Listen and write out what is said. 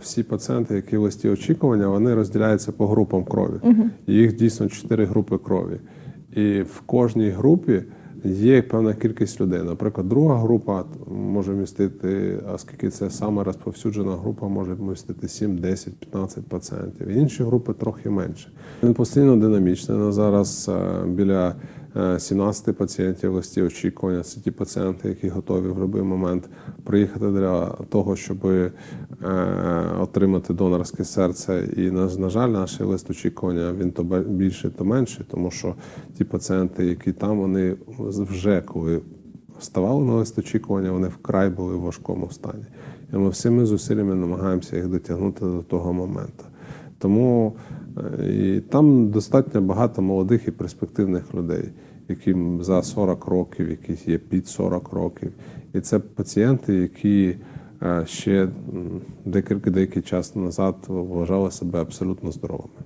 Всі пацієнти, які в листі очікування, вони розділяються по групам крові. Їх дійсно чотири групи крові. І в кожній групі є певна кількість людей. Наприклад, друга група може містити, оскільки це саме розповсюджена група, може містити 7, 10, 15 пацієнтів. Інші групи трохи менше. Він постійно динамічний. На зараз е, біля 17 пацієнтів в листі очікування. Це ті пацієнти, які готові в будь-який момент приїхати для того, щоб е, отримати донорське серце. І на, жаль, наш лист очікування він то більше, то менше, тому що ті пацієнти, які там, вони вже коли вставали на лист очікування, вони вкрай були в важкому стані. І ми всіми зусиллями намагаємося їх дотягнути до того моменту. Тому і там достатньо багато молодих і перспективних людей, яким за 40 років, які є під 40 років. І це пацієнти, які е, ще декілька деякий час назад вважали себе абсолютно здоровими.